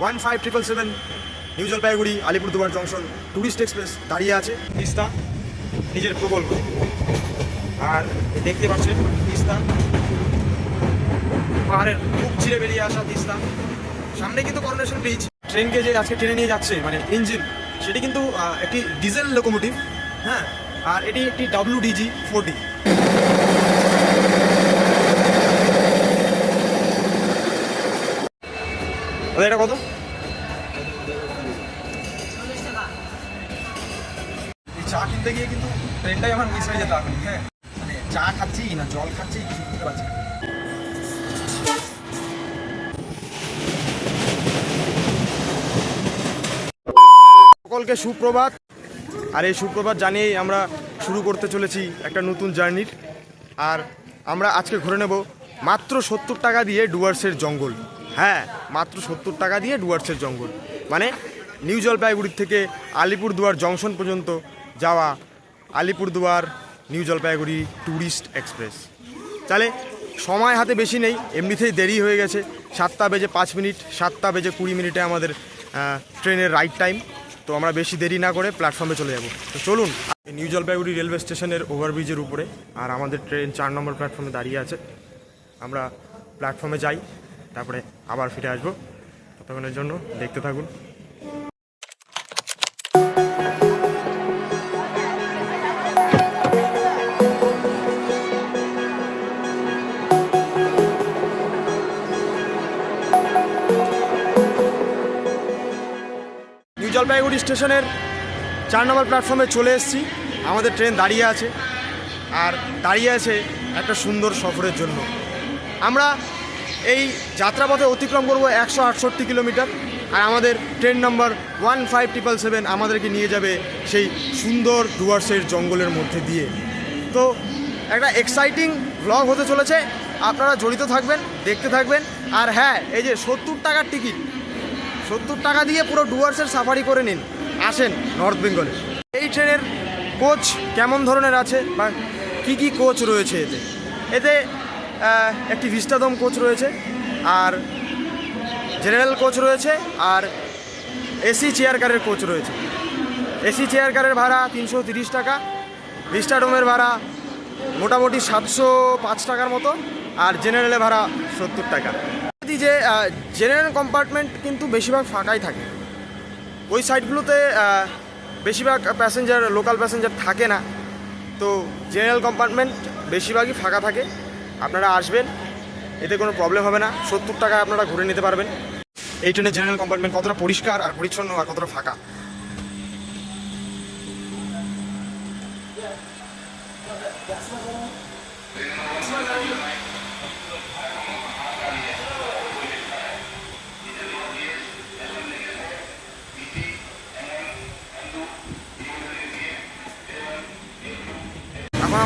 One five triple seven new Jalpaiguri Alipurduar junction tourist express দাঁড়িয়ে আছে। তিস্তা নিজের প্রকল্প। আর দেখতে পাচ্ছেন তিস্তা পাহাড়ের খুব ছিঁড়ে বেরিয়ে আসা তিস্তা সামনে কিন্তু করোনেশন ব্রিজ ট্রেনকে যে আজকে ট্রেনে নিয়ে যাচ্ছে মানে ইঞ্জিন সেটি কিন্তু একটি ডিজেল লোকোমোটিভ হ্যাঁ? আর এটি একটি ডাব্লিউ ডিজি ফোর ডি এটা কত? ট্রেনটাই আমার মিস হয়ে যেত এখন হ্যাঁ। মানে চা খাচ্ছি না, জল খাচ্ছি, কিছু বুঝতে পারছি সকলকে সুপ্রভাত। আর এই সুপ্রভাত জানিয়েই আমরা শুরু করতে চলেছি একটা নতুন জার্নির। আর আমরা আজকে ঘুরে নেব মাত্র সত্তর টাকা দিয়ে ডুয়ার্সের জঙ্গল। হ্যাঁ মাত্র সত্তর টাকা দিয়ে ডুয়ার্সের জঙ্গল। মানে নিউ জলপাইগুড়ির থেকে আলিপুরদুয়ার জংশন পর্যন্ত যাওয়া Alipurduar, new Jalpaiguri tourist express. তাহলে সময় হাতে বেশি নেই, এমনিতেই দেরি হয়ে গেছে। সাতটা বেজে পাঁচ মিনিট, সাতটা বেজে কুড়ি মিনিটে আমাদের ট্রেনের রাইট টাইম। তো আমরা বেশি দেরি না করে প্ল্যাটফর্মে চলে যাব। তো চলুন, নিউ জলপাইগুড়ি রেলওয়ে স্টেশনের ওভারব্রিজের উপরে, আর আমাদের ট্রেন চার নম্বর প্ল্যাটফর্মে দাঁড়িয়ে আছে। আমরা প্ল্যাটফর্মে যাই, তারপরে আবার ফিরে আসব। ততক্ষণের জন্য দেখতে থাকুন। জলপাইগুড়ি স্টেশনের চার নম্বর প্ল্যাটফর্মে চলে এসেছি। আমাদের ট্রেন দাঁড়িয়ে আছে আর দাঁড়িয়ে আছে একটা সুন্দর সফরের জন্য। আমরা এই যাত্রাপথে অতিক্রম করব একশো আটষট্টি কিলোমিটার আর আমাদের train number one five triple seven আমাদেরকে নিয়ে যাবে সেই সুন্দর ডুয়ার্সের জঙ্গলের মধ্যে দিয়ে। তো একটা এক্সাইটিং ব্লগ হতে চলেছে। আপনারা জড়িত থাকবেন, দেখতে থাকবেন। আর হ্যাঁ এই যে সত্তর টাকার টিকিট সত্তর টাকা দিয়ে পুরো ডুয়ার্সের সাফারি করে নিন। আসেন নর্থ বেঙ্গলে। এই ট্রেনের কোচ কেমন ধরনের আছে বা কি কি কোচ রয়েছে এতে? এতে একটি ভিস্টাদম কোচ রয়েছে, আর জেনারেল কোচ রয়েছে, আর এসি চেয়ার কারের কোচ রয়েছে। এসি চেয়ার কারের ভাড়া তিনশো তিরিশ টাকা ভিস্টাডোমের ভাড়া মোটামুটি সাতশো পাঁচ টাকার মতো, আর জেনারেলের ভাড়া সত্তর টাকা। যে জেনারেল কম্পার্টমেন্ট কিন্তু বেশিরভাগ ফাঁকাই থাকে। ওই সাইডগুলোতে বেশিরভাগ প্যাসেঞ্জার লোকাল প্যাসেঞ্জার থাকে না। তো জেনারেল কম্পার্টমেন্ট বেশিরভাগই ফাঁকা থাকে। আপনারা আসবেন, এতে কোনো প্রবলেম হবে না। সত্তর টাকায় আপনারা ঘুরে নিতে পারবেন। এই ট্রেনের জেনারেল কম্পার্টমেন্ট কতটা পরিষ্কার আর পরিচ্ছন্ন আর কতটা ফাঁকা? এখন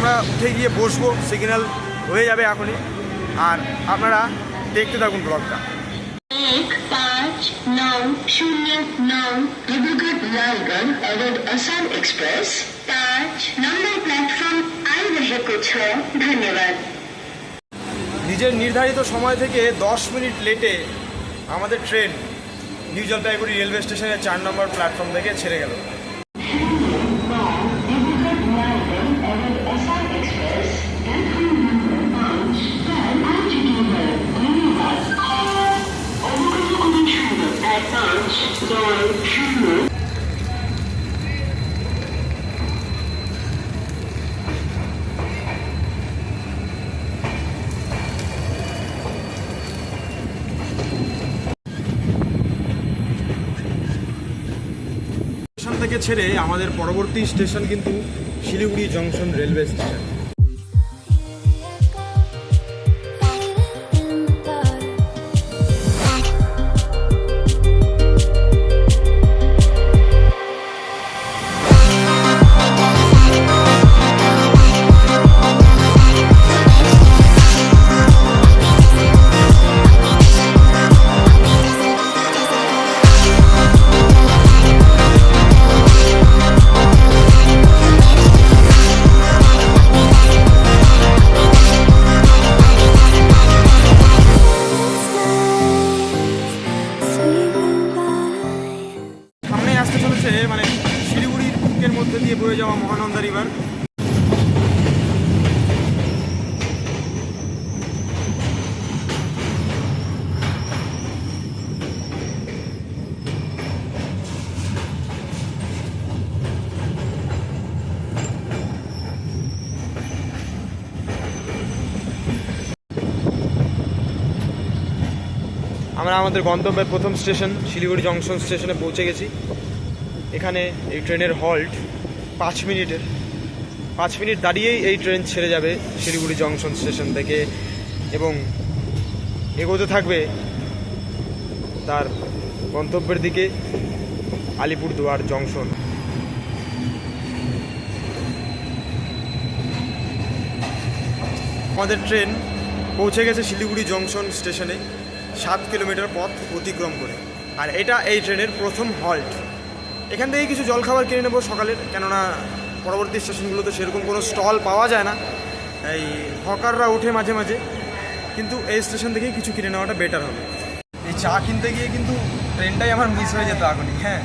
আমরা উঠে গিয়ে বসবো সিগন্যাল হয়ে যাবে এখনই আর আপনারা দেখতে থাকুন ব্লগটা एक पाँच नौ शून्य नौ डिब्रूगढ़ लालगढ़ अवध असम एक्सप्रेस पाँच नंबर प्लेटफॉर्म आई रहे कुछ हो धन्यवाद নিজের নির্ধারিত সময় থেকে দশ মিনিট লেটে আমাদের ট্রেন নিউ জলপাইগুড়ি রেলওয়ে স্টেশনের চার নম্বর প্ল্যাটফর্ম থেকে ছেড়ে গেল থেকে ছেড়ে আমাদের পরবর্তী স্টেশন কিন্তু শিলিগুড়ি জংশন রেলওয়ে স্টেশন। আমরা আমাদের গন্তব্যের প্রথম স্টেশন, শিলিগুড়ি জংশন স্টেশনে পৌঁছে গেছি। এখানে এই ট্রেনের হল্ট পাঁচ মিনিটের। পাঁচ মিনিট দাঁড়িয়েই এই ট্রেন ছেড়ে যাবে শিলিগুড়ি জংশন স্টেশন থেকে এবং এগোতে থাকবে তার গন্তব্যের দিকে আলিপুরদুয়ার জংশন। আমাদের ট্রেন পৌঁছে গেছে শিলিগুড়ি জংশন স্টেশনে। সাত কিলোমিটার পথ অতিক্রম করে। আর এটা এই ট্রেনের প্রথম হল্ট এখান থেকে কিছু জলখাবার কিনে নেব সকালের, কেননা পরবর্তী স্টেশনগুলোতে সেরকম কোনো স্টল পাওয়া যায় না। এই হকাররা ওঠে মাঝে মাঝে, কিন্তু এই স্টেশন থেকেই কিছু কিনে নেওয়াটা বেটার হবে। এই চা কিনতে গিয়ে কিন্তু ট্রেনটাই আমার মিস হয়ে যেত এখনই হ্যাঁ।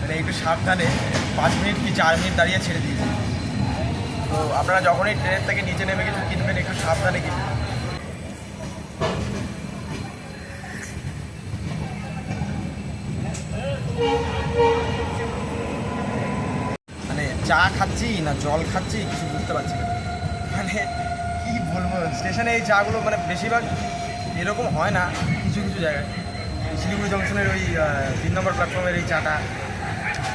মানে একটু সাবধানে পাঁচ মিনিট কি চার মিনিট দাঁড়িয়ে ছেড়ে দিয়েছি তো আপনারা যখনই ট্রেনের থেকে নিচে নেমে কিছু কিনবেন, একটু সাবধানে কিনবেন মানে চা খাচ্ছি না জল খাচ্ছি কিছু বুঝতে পারছি না। মানে কি বলব স্টেশনে এই চাগুলো মানে বেশিরভাগ এরকম হয় না কিছু কিছু জায়গায়। শিলিগুড়ি জংশনের ওই তিন নম্বর প্ল্যাটফর্মের এই চাটা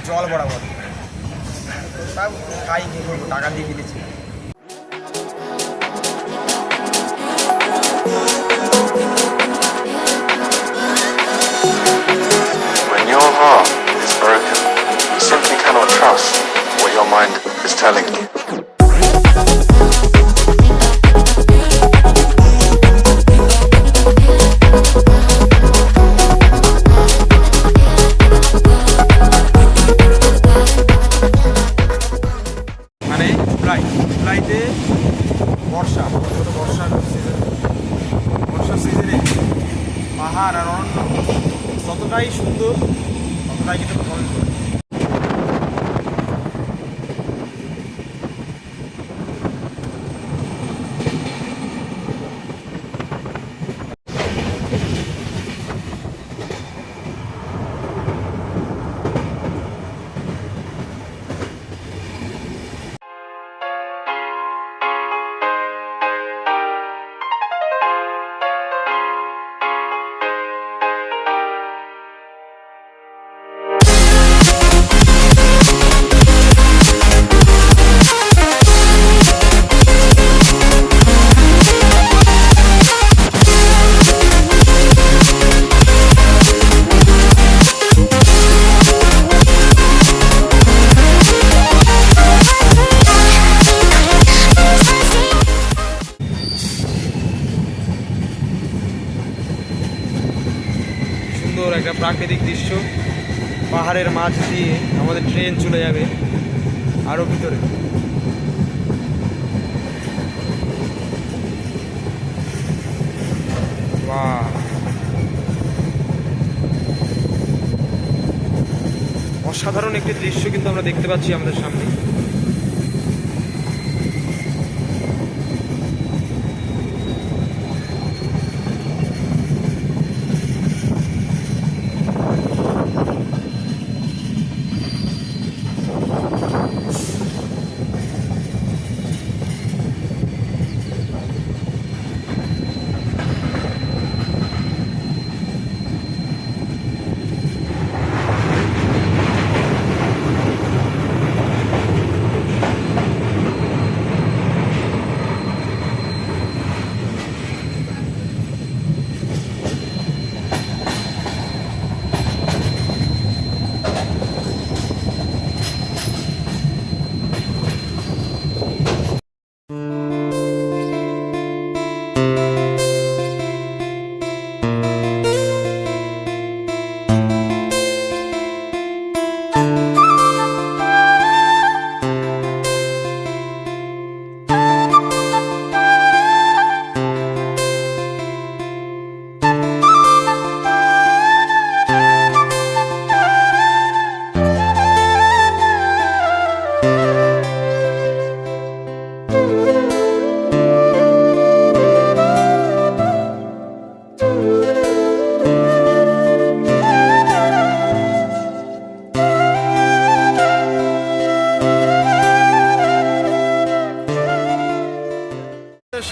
জল বরাবর। তাও খাই কী করব টাকা দিয়ে কিনেছি। Mind is telling you. মানে বর্ষা বর্ষার বর্ষার পাহাড় আর অরণ্য ততটাই সুন্দর, ততটাই কিন্তু সুন্দর একটা প্রাকৃতিক দৃশ্য। পাহাড়ের মাঝ দিয়ে আমাদের ট্রেন চলে যাবে আরও ভিতরে। অসাধারণ একটি দৃশ্য কিন্তু আমরা দেখতে পাচ্ছি আমাদের সামনে।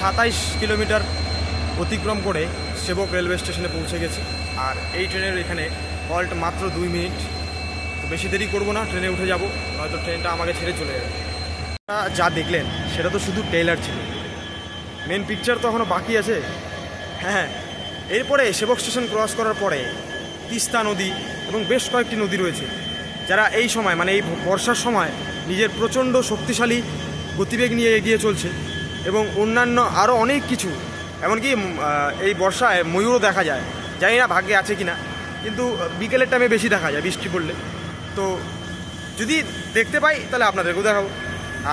সাতাইশ কিলোমিটার অতিক্রম করে সেবক রেলওয়ে স্টেশনে পৌঁছে গেছি। আর এই ট্রেনের এখানে হল্ট মাত্র দুই মিনিট। তো বেশি দেরি করব না, ট্রেনে উঠে যাব, নয়তো ট্রেনটা আমাকে ছেড়ে চলে যাবে। যা দেখলেন, সেটা তো শুধু ট্রেলার ছিল। মেন পিকচার তো এখনও বাকি আছে। হ্যাঁ এরপরে সেবক স্টেশন ক্রস করার পরে তিস্তা নদী এবং বেশ কয়েকটি নদী রয়েছে। যারা এই সময় মানে এই বর্ষার সময় নিজের প্রচণ্ড শক্তিশালী গতিবেগ নিয়ে এগিয়ে চলছে। এবং অন্যান্য আরও অনেক কিছু। এমনকি এই বর্ষায় ময়ূরও দেখা যায়। জানি না ভাগ্যে আছে কি না কিন্তু বিকেলের টাইমে বেশি দেখা যায় বৃষ্টি পড়লে। তো যদি দেখতে পাই, তাহলে আপনাদেরকেও দেখাবো।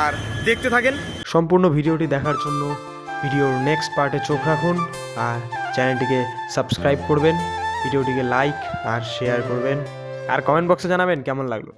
আর দেখতে থাকেন। সম্পূর্ণ ভিডিওটি দেখার জন্য ভিডিওর নেক্সট পার্টে চোখ রাখুন আর চ্যানেলটিকে সাবস্ক্রাইব করবেন। ভিডিওটিকে লাইক আর শেয়ার করবেন। আর কমেন্ট বক্সে জানাবেন কেমন লাগল।